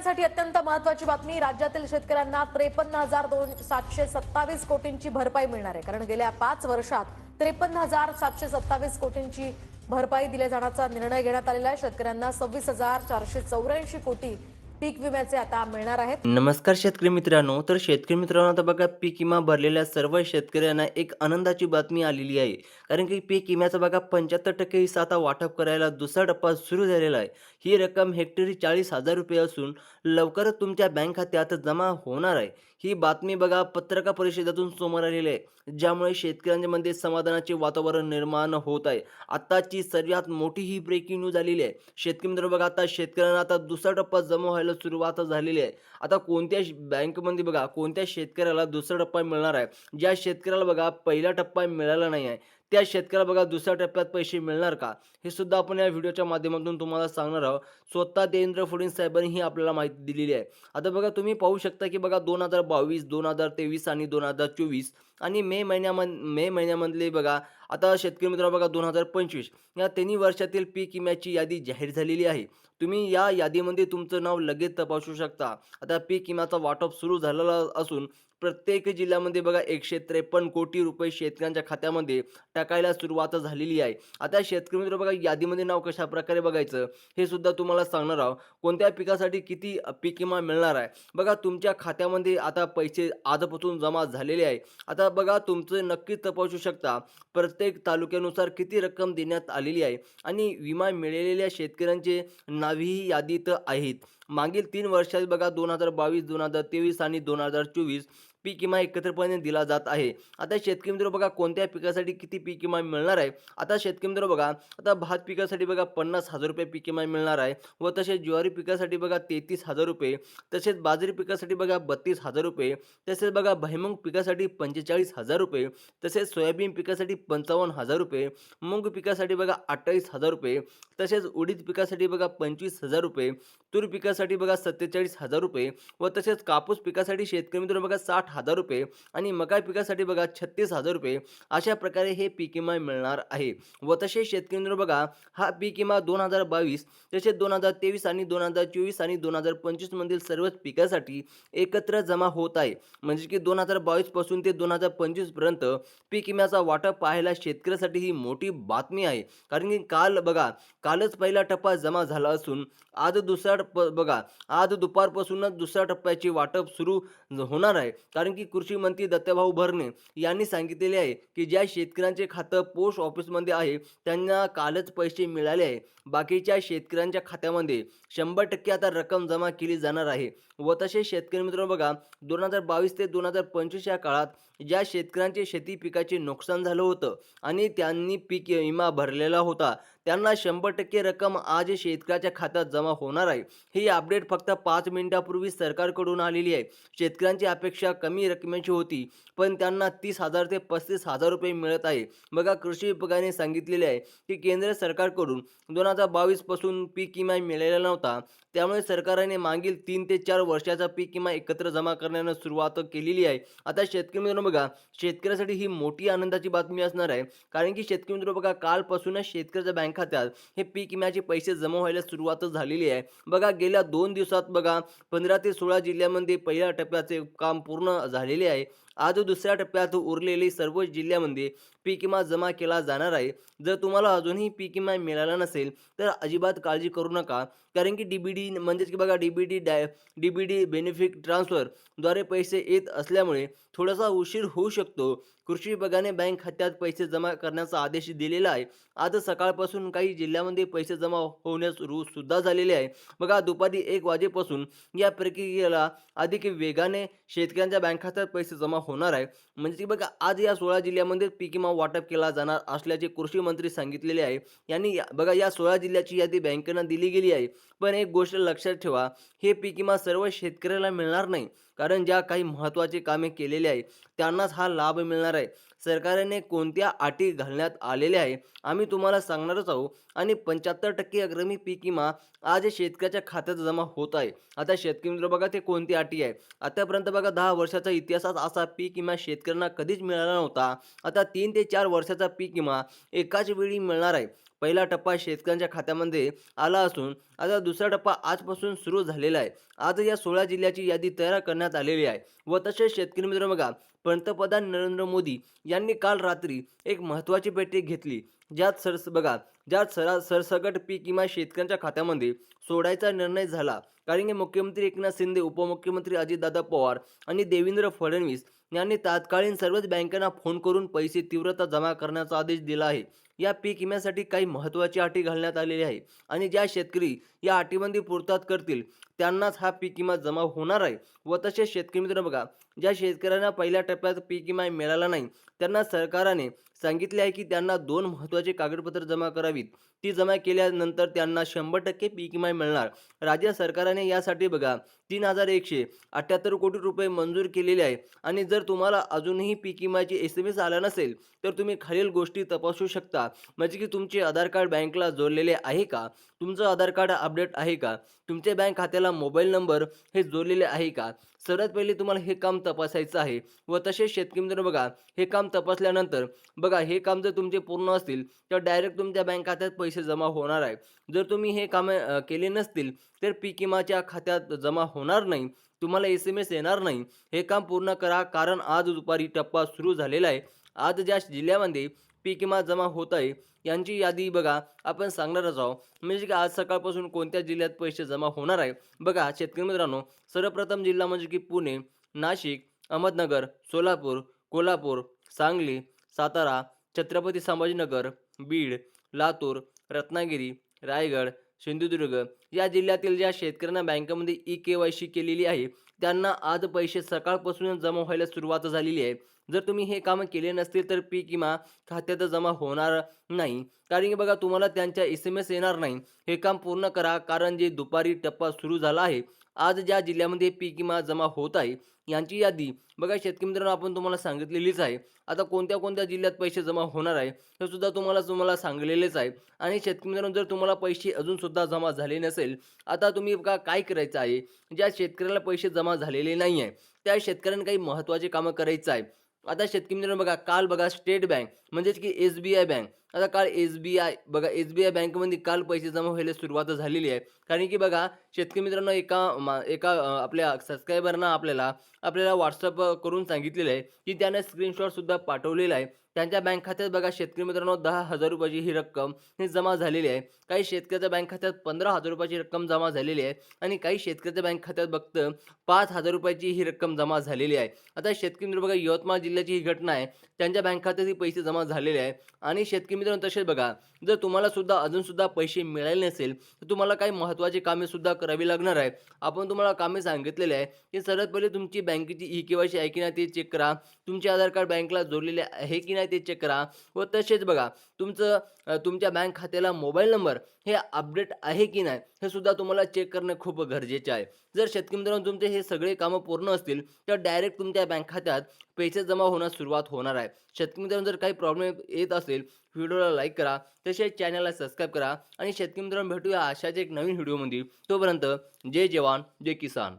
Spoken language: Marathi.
शेतकऱ्यांसाठी अत्यंत महत्वाची बातमी राज्यातील शेतकऱ्यांना त्रेपन्न हजार दोन सातशे सत्तावीस कोटींची भरपाई मिळणार आहे. कारण गेल्या पाच वर्षात त्रेपन्न हजार सातशे सत्तावीस कोटींची भरपाई दिल्या जाण्याचा निर्णय घेण्यात आलेला आहे. शेतकऱ्यांना सव्वीस हजार चारशे चौऱ्याऐंशी कोटी पीक विम्याचे आता मिळणार आहेत. नमस्कार शेतकरी मित्रांनो तर शेतकरी मित्रांनो आता बघा पीक विमा भरलेल्या सर्व शेतकऱ्यांना एक आनंदाची बातमी आलेली आहे. कारण की पीक विम्याचा बघा पंच्याहत्तर टक्के हिस्सा आता वाटप करायला दुसरा टप्पा सुरू झालेला आहे. ही रक्कम हेक्टरी चाळीस हजार रुपये असून लवकरच तुमच्या बँक खात्यात जमा होणार आहे. ही बातमी बघा पत्रकार परिषदेतून समोर आलेली आहे. ज्यामुळे शेतकऱ्यांमध्ये समाधानाचे वातावरण निर्माण होत आहे. आताची सर्वात मोठी ही ब्रेकिंग न्यूज आलेली आहे. शेतकरी मित्र बघा आता शेतकऱ्यांना आता दुसरा टप्पा जमा व्हायला सुरुवात झालेली आहे. आता कोणत्या श- बँकमध्ये बघा कोणत्या शेतकऱ्याला दुसरा टप्पा मिळणार आहे? ज्या शेतकऱ्याला बघा पहिला टप्पा मिळाला नाही आहे त्या शेतकऱ्याला बघा दुसऱ्या टप्प्यात पैसे मिळणार का? हे सुद्धा आपण या व्हिडिओच्या माध्यमातून तुम्हाला सांगणार आहोत. स्वतः देवेंद्र फडणवीस साहेबांनी ही आपल्याला माहिती दिलेली आहे. आता बघा तुम्ही पाहू शकता की बघा दोन हजार बावीस दोन हजार तेवीस आणि दोन हजार चोवीस आणि मे महिन्यामध मे महिन्यामधले बघा आता शेतकरी मित्र बघा दोन हजार पंचवीस या तिन्ही वर्षातील पीक विम्याची यादी जाहीर झालेली आहे. तुम्ही या यादीमध्ये तुमचं नाव लगेच तपासू शकता. आता पीक विम्याचा वाटप सुरू झालेला असून प्रत्येक जिल्ह्यामध्ये बघा एकशे त्रेपन्न कोटी रुपये शेतकऱ्यांच्या खात्यामध्ये टाकायला सुरुवात झालेली आहे. आता शेतकरी मित्र बघा यादीमध्ये नाव कशा प्रकारे बघायचं हे सुद्धा तुम्हाला सांगणार आहोत. कोणत्या पिकासाठी किती पीक विमा मिळणार आहे? बघा तुमच्या खात्यामध्ये आता पैसे आजपासून जमा झालेले आहे. आता बघा तुमचं नक्कीच तपासू शकता. प्रत्येक तालुक्यानुसार किती रक्कम देण्यात आलेली आहे? आणि विमा मिळालेल्या शेतकऱ्यांचे नावही यादीत आहेत मागील तीन वर्षात बघा दोन हजार बावीस दोन हजार तेवीस आणि दोन हजार चोवीस पीक विमा एकत्रपणे दिला जात आहे. आता शेतकरी मित्र बघा कोणत्या पिकासाठी किती पीक विमा मिळणार आहे? आता शेतकरी मित्र बघा आता भात पिकासाठी बघा पन्नास हजार रुपये पीक विमा मिळणार आहे. व तसेच ज्वारी पिकासाठी बघा तेहतीस हजार रुपये. तसेच बाजरी पिकासाठी बघा बत्तीस हजार रुपये. तसेच बघा भैमुंग पिकासाठी पंचेचाळीस हजार रुपये. तसेच सोयाबीन पिकासाठी पंचावन्न हजार रुपये. मूग पिकासाठी बघा अठ्ठावीस हजार रुपये. तसेच उडीद पिकासाठी बघा पंचवीस हजार रुपये. तूर पिकासाठी बघा सत्तेचाळीस हजार रुपये. व तसेच कापूस पिकासाठी शेतकरी मित्र बघा साठ हजार रुपये आणि मका पिकासाठी बघा छत्तीस हजार रुपये अशा प्रकारे हे पीक विमा मिळणार आहे. व तसेच शेतकऱ्यांवर बघा हा पीक विमा दोन हजार बावीस तसेच दोन हजार तेवीस आणि दोन हजार चोवीस आणि दोन हजार पंचवीस मधील सर्वच पिकासाठी एकत्र जमा होत आहे. म्हणजे की दोन हजार बावीसपासून ते दोन हजार पंचवीसपर्यंत पीक विम्याचा वाटप पाहायला शेतकऱ्यासाठी ही मोठी बातमी आहे. कारण की काल बघा कालच पहिला टप्पा जमा झाला असून आज दुसरा टप्पा बघा आज दुपारपासूनच दुसऱ्या टप्प्याचे वाटप सुरू होणार आहे. कारण की कृषी मंत्री दत्तभाऊ भरणे यांनी सांगितलेले आहे की ज्या शेतकऱ्यांचे खातं पोस्ट ऑफिसमध्ये आहे त्यांना कालच पैसे मिळाले आहे. बाकीच्या शेतकऱ्यांच्या खात्यामध्ये शंभर टक्के आता रक्कम जमा केली जाणार आहे व तसे शेतकरी मित्र बघा दोन हजार बावीस ते दोन हजार पंचवीस या काळात ज्या शेतकऱ्यांचे शेती पिकाचे नुकसान झालं होतं आणि त्यांनी पीक विमा भरलेला होता त्यांना शंभर टक्के रक्कम आज शेतकऱ्याच्या खात्यात जमा होणार आहे. ही अपडेट फक्त पाच मिनिटापूर्वी सरकारकडून आलेली आहे. शेतकऱ्यांची अपेक्षा कमी रकमेची होती पण त्यांना तीस हजार ते पस्तीस हजार रुपये मिळत आहे. बघा कृषी विभागाने सांगितलेले आहे की केंद्र सरकारकडून दोन हजार बावीसपासून पीक विमा मिळालेला नव्हता. त्यामुळे सरकारने मागील तीन ते चार वर्षाचा पीक विमा एकत्र जमा करण्यानं सुरुवात केलेली आहे. आता शेतकरी मित्रांनो बघा शेतकऱ्यासाठी ही मोठी आनंदाची बातमी असणार आहे. कारण की शेतकरी मित्र बघा कालपासूनच शेतकऱ्याच्या बँक खात्यात. हे पीक विम्याचे पैसे जमा व्हायला सुरुवातच झालेली आहे. बघा गेल्या दोन दिवसात बघा पंधरा ते सोळा जिल्ह्यामध्ये पहिल्या टप्प्याचे काम पूर्ण झालेले आहे. आज दुसऱ्या टप्प्यात उरलेली सर्व जिल्ह्यामध्ये पीक विमा जमा केला जाणार आहे. जर तुम्हाला अजूनही पीक विमा मिळाला नसेल तर अजिबात काळजी करू नका. कारण की डी बी डी म्हणजेच की बघा डी बी डी डाय डी बी डी बेनिफिट ट्रान्सफरद्वारे पैसे येत असल्यामुळे थोडासा उशीर होऊ शकतो. कृषी विभागाने बँक खात्यात पैसे जमा करण्याचा आदेश दिलेला आहे. आज सकाळपासून काही जिल्ह्यामध्ये पैसे जमा होण्यास सुद्धा झालेले आहे. बघा दुपारी एक वाजेपासून या प्रक्रियेला अधिक वेगाने शेतकऱ्यांच्या बँक खात्यात पैसे जमा होणार आहे. म्हणजे की बघा आज या सोळा जिल्ह्यामध्ये पीक विमा वाटप केला जाणार असल्याचे कृषी मंत्री सांगितलेले आहे. यांनी या- बघा या सोळा जिल्ह्याची यादी बँकेनं दिली गेली आहे. पण एक गोष्ट लक्षात ठेवा हे पीक विमा सर्व शेतकऱ्याला मिळणार नाही. कारण ज्या काही महत्त्वाचे कामे केलेली आहे त्यांनाच हा लाभ मिळणार आहे. सरकारने कोणत्या अटी घालण्यात आलेल्या आहे आम्ही तुम्हाला सांगणारच आहोत. आणि पंच्याहत्तर टक्के अग्रमी पीक विमा आज शेतकऱ्याच्या खात्यात जमा होत आहे. आता शेतकरी मित्र बघा ते कोणती अटी आहे. आतापर्यंत बघा दहा वर्षाचा इतिहासात असा पीक विमा शेतकऱ्यांना कधीच मिळाला नव्हता. आता तीन ते चार वर्षाचा पीक विमा एकाच वेळी मिळणार आहे. पहिला टप्पा शेतकऱ्यांच्या खात्यामध्ये आला असून आता दुसरा टप्पा आजपासून सुरू झालेला आहे. आज या सोळा जिल्ह्याची यादी तयार करण्यात आलेली आहे. व तसेच शेतकरी मित्र बघा पंतप्रधान नरेंद्र मोदी यांनी काल रात्री एक महत्त्वाची बैठक घेतली. ज्यात सरस बघा ज्यात सरा सरसकट पीक विमा शेतकऱ्यांच्या खात्यामध्ये सोडायचा निर्णय झाला. कारण की मुख्यमंत्री एकनाथ शिंदे उपमुख्यमंत्री अजितदादा पवार आणि देवेंद्र फडणवीस यांनी तात्कालीन सर्वच बँकांना फोन करून पैसे तीव्रता जमा करण्याचा आदेश दिला आहे. या पीक विम्यासाठी काही महत्त्वाची अटी घालण्यात आलेली आहे आणि ज्या शेतकरी या अटीबंदी पूर्तात करतील त्यांनाच हा पीक विमा जमा होणार आहे व तसेच शेतकरी मित्र बघा ज्या शेतकऱ्यांना पहिल्या टप्प्यात पीक विमा मिळाला नाही त्यांना सरकारने सांगितले आहे की त्यांना दोन महत्त्वाचे कागदपत्र जमा करावीत. ती जमा केल्यानंतर त्यांना शंभर टक्के पीक विमा मिळणार. राज्य सरकारने यासाठी बघा तीन हजार एकशे अठ्ठ्याहत्तर कोटी रुपये मंजूर केलेले आहे आणि जर जर तुम्हाला अजूनही पीक विमाची एस एम एस आला नसेल तर तुम्ही खालील गोष्टी तपासू शकता. म्हणजे की तुमचे आधार कार्ड बँकला जोडलेले आहे का? तुमचं आधार कार्ड अपडेट आहे का? तुमच्या बँक खात्याला मोबाईल नंबर हे जोडलेले आहे का? सर्वात पहिले तुम्हाला हे काम तपासायचं आहे व तसेच शेतकरी मित्रांनो बघा हे काम तपासल्यानंतर बघा हे काम जर तुमचे पूर्ण असतील तर डायरेक्ट तुमच्या बँक खात्यात पैसे जमा होणार आहे. जर तुम्ही हे कामे केले नसतील तर पीक विमाच्या खात्यात जमा होणार नाही. तुम्हाला एस एम एस येणार नाही. हे काम पूर्ण करा कारण आज दुपारी टप्पा सुरू झालेला आहे. आज ज्या जिल्ह्यामध्ये पीक विमा जमा होत आहे यांची यादी बघा आपण सांगणारच आहोत. म्हणजे की आज सकाळपासून कोणत्या जिल्ह्यात पैसे जमा होणार आहे? बघा शेतकरी मित्रांनो सर्वप्रथम जिल्हा म्हणजे की पुणे नाशिक अहमदनगर सोलापूर कोल्हापूर सांगली सातारा छत्रपती संभाजीनगर बीड लातूर रत्नागिरी रायगड सिंधुदुर्ग. या जिल्ह्यातील ज्या शेतकऱ्यांना बँकेमध्ये ई के वाय सी केलेली आहे त्यांना आज पैसे सकाळपासूनच जमा व्हायला सुरुवात झालेली आहे. जर तुम्ही हे काम केले नसतील तर पीक विमा खात्यात जमा होणार नाही. कारण की बघा तुम्हाला त्यांच्या एस एम एस येणार नाही. हे काम पूर्ण करा कारण जे दुपारी टप्पा सुरू झाला आहे आज ज्या जिल्ह्यामध्ये पीक विमा जमा होत आहे यांची यादी बघा शेतकरी मित्रांनो आपण तुम्हाला सांगितलेलीच आहे. आता कोणत्या कोणत्या जिल्ह्यात पैसे जमा होणार आहे हे सुद्धा तुम्हाला तुम्हाला सांगलेलेच आहे. आणि शेतकरी मित्रांनो जर तुम्हाला पैसे अजून सुद्धा जमा झाले नसेल आता तुम्ही बघा काय करायचं आहे? ज्या शेतकऱ्याला पैसे जमा झालेले नाही आहे त्या शेतकऱ्यांनी काही महत्त्वाचे कामं करायचं आहे. आता शेतकरी मित्रांनो बघा काल बघा स्टेट बँक म्हणजेच की एस बी आय बँक आता काल एस बी आय बघा एस बी आय बँकमध्ये काल पैसे जमा व्हायला सुरुवात झालेली आहे. कारण की बघा शेतकरी मित्रांनो एका मा- एका आपल्या सबस्क्रायबरना आपल्याला आपल्याला व्हॉट्सअप करून सांगितलेलं आहे की त्याने स्क्रीनशॉटसुद्धा पाठवलेला आहे. त्यांच्या बँक खात्यात बघा शेतकरी मित्रांनो दहा हजार रुपयाची ही रक्कम ही जमा झालेली आहे. काही शेतकऱ्याच्या बँक खात्यात पंधरा हजार रुपयाची रक्कम जमा झालेली आहे आणि काही शेतकऱ्याच्या बँक खात्यात बघतं पाच हजार रुपयाची ही रक्कम जमा झालेली आहे. आता शेतकरी मित्र बघा यवतमाळ जिल्ह्याची ही घटना आहे. त्यांच्या बँक खात्यात ही पैसे जमा झालेले आहे. आणि शेतकरी मित्रांनो तसेच बघा जर तुम्हाला सुद्धा अजून सुद्धा पैसे मिळाले नसेल तर तुम्हाला काही महत्त्वाची कामे सुद्धा करावी लागणार आहे. आपण तुम्हाला कामे सांगितलेले आहे की सर्वात पहिले तुमची बँकेची ई के आहे की नाही ते चेक करा. तुमचे आधार कार्ड बँकला जोडलेले आहे की नाही ते चेक करा. व तसेच बघा तुमचं तुमच्या बँक खात्याला मोबाईल नंबर हे अपडेट आहे की नाही हे सुद्धा तुम्हाला चेक करणे खूप गरजेचे आहे. जर शेतकरी मित्रांनो तुमचे हे सगळे कामं पूर्ण असतील तर डायरेक्ट तुमच्या बँक खात्यात पैसे जमा होण्यास सुरुवात होणार आहे. शेतकरी मित्रांनो जर काही प्रॉब्लेम येत असेल व्हिडिओला लाईक करा तसेच चॅनलला सबस्क्राईब करा. आणि शेतकरी मित्रांनो भेटूया अशाच एक नवीन व्हिडिओमध्ये तोपर्यंत जय जवान जय किसान.